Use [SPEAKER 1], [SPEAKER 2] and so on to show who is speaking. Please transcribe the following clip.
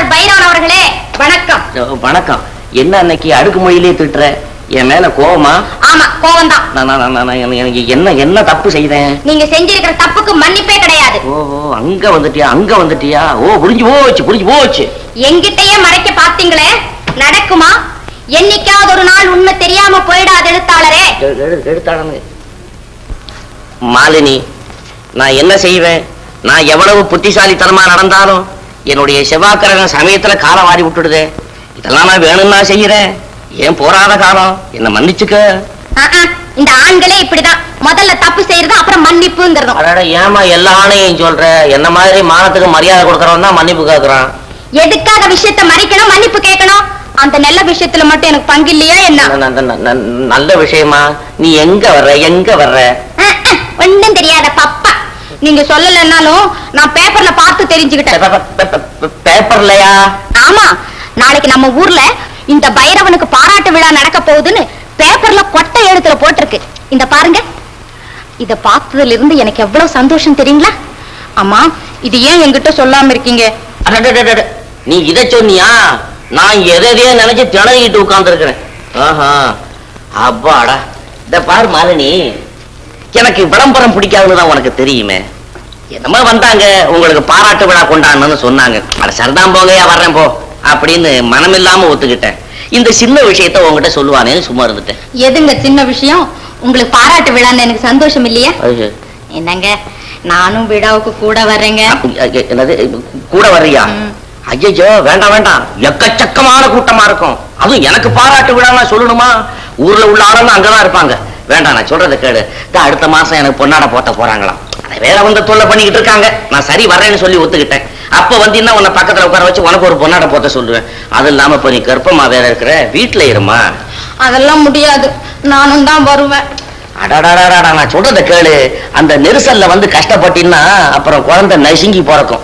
[SPEAKER 1] பொறியாளர் பைரவன் அவர்களே. வணக்கம்.
[SPEAKER 2] வணக்கம். என்ன அன்னைக்கு அடுக்குமொழியிலே திட்டுற? என் மேல கோவமா?
[SPEAKER 1] ஆமா கோவம்தான்.
[SPEAKER 2] நான் நான் நான் நான் எனக்கு- என்ன என்ன தப்பு செய்தேன்?
[SPEAKER 1] நீங்க செஞ்சிருக்கிற தப்புக்கு மன்னிப்பே கிடையாது.
[SPEAKER 2] ஓ ஓ, அங்க வந்துட்டியா அங்க வந்துட்டியா? ஓ புரிஞ்சு போச்சு புரிஞ்சு போச்சு.
[SPEAKER 1] எங்கிட்டயே மறைக்க பாத்தீங்களே நடக்குமா? என்னைக்காவது ஒரு நாள் உண்மை தெரியாம போயிடாது எழுத்தாளரே.
[SPEAKER 2] எ- எடு- எடுத்தாடனு மாலினி நான் என்ன செய்வேன்? நான் எவ்வளவு புத்திசாலித்தனமா நடந்தாலும் என்னுடைய செவ்வாய்க்கிரகம் சமயத்துல காலம் வாரி விட்டுடுதே. இதெல்லாம் நான் வேணும்னு செய்யறேன். ஏன் போராத காலம்? என்ன மன்னிச்சுக்க.
[SPEAKER 1] இந்த ஆண்களே இப்படிதான். முதல்ல தப்பு செய்யறது அப்புறம் மன்னிப்புங்கிறதும்.
[SPEAKER 2] அடட ஏமா எல்லா ஆணையும் சொல்ற? என்ன மாதிரி மானத்துக்கு மரியாதை கொடுக்கறவன் தான் மன்னிப்பு கேக்குறான்.
[SPEAKER 1] எதுக்காக விஷயத்தை மறைக்கணும் மன்னிப்பு கேட்கணும்? அந்த நல்ல விஷயத்துல மட்டும் எனக்கு பங்கு இல்லையா என்ன?
[SPEAKER 2] நல்ல விஷயமா? நீ எங்க வர்ற எங்க வர்ற?
[SPEAKER 1] நீங்க சொல்லலைன்னாலும் நான் பேப்பர்ல பார்த்து தெரிஞ்சுக்கிட்டேன்.
[SPEAKER 2] பேப்பர்லயா
[SPEAKER 1] ஆமா. நாளைக்கு நம்ம ஊர்ல இந்த பைரவனுக்கு பாராட்டு விழா நடக்க போகுதுன்னு பேப்பர்ல கொட்டை எழுத்துல போட்டிருக்கு. இந்த பாருங்க. இத பார்த்ததுல இருந்து எனக்கு எவ்வளவு சந்தோஷம் தெரியுங்களா? அம்மா இது ஏன் என்கிட்ட சொல்லாம இருக்கீங்க.
[SPEAKER 2] நீ இதை சொன்னியா? நான் எதையோ நினைச்சு திணறிட்டு உட்கார்ந்து ஆஹா. அப்பாடா. இந்த பாரு மாலினி. எனக்கு விளம்பரம் பிடிக்காதுன்னு தான் உனக்கு தெரியுமே? என்னமோ வந்தாங்க உங்களுக்கு பாராட்டு விழா கொண்டாடணும்னு சொன்னாங்க. அட சரிதான் போங்கயா வர்றேன் போ. அப்படின்னு மனமில்லாம ஒத்துக்கிட்டேன். இந்த சின்ன விஷயத்த உங்ககிட்ட சொல்லுவானேன்னு சும்மா இருந்துட்டேன்.
[SPEAKER 1] எதுங்க சின்ன விஷயம்? உங்களுக்கு பாராட்டு விழான்னு எனக்கு சந்தோஷம் இல்லையா? என்னங்க நானும் விழாவுக்கு கூட வர்றேங்க.
[SPEAKER 2] என்னது கூட வர்றியா. ஐயோ வேண்டாம் வேண்டாம். எக்கச்சக்கமான கூட்டமா இருக்கும். அதுவும் எனக்கு பாராட்டு விழா சொல்லணுமா? ஊர்ல உள்ள ஆளுங்க அங்கதான் இருப்பாங்க. வேண்டாம் நான் சொல்றதை கேளு. இதோ அடுத்த மாசம் எனக்கு பொன்னாட போட்ட போறாங்களாம். வேற வந்து தொல்லை பண்ணிக்கிட்டு இருக்காங்க. நான் சரி வர்றேன்னு சொல்லி ஒத்துக்கிட்டேன். அப்ப வந்தீங்கன்னா உன்னை பக்கத்துல உட்கார வச்சு உனக்கு ஒரு பொன்னாட போட்ட சொல்லுவேன். அது இல்லாம இப்ப நீ கர்ப்பமா வேற இருக்கிற வீட்டுல இருமா?
[SPEAKER 1] அதெல்லாம் முடியாது. நானும் தான் வருவேன்.
[SPEAKER 2] அடடாடாடா நான் சொல்றதை கேளு. அந்த நெரிசல்ல வந்து கஷ்டப்பட்டீங்கன்னா அப்புறம் குழந்தை நசுங்கி பிறக்கும்.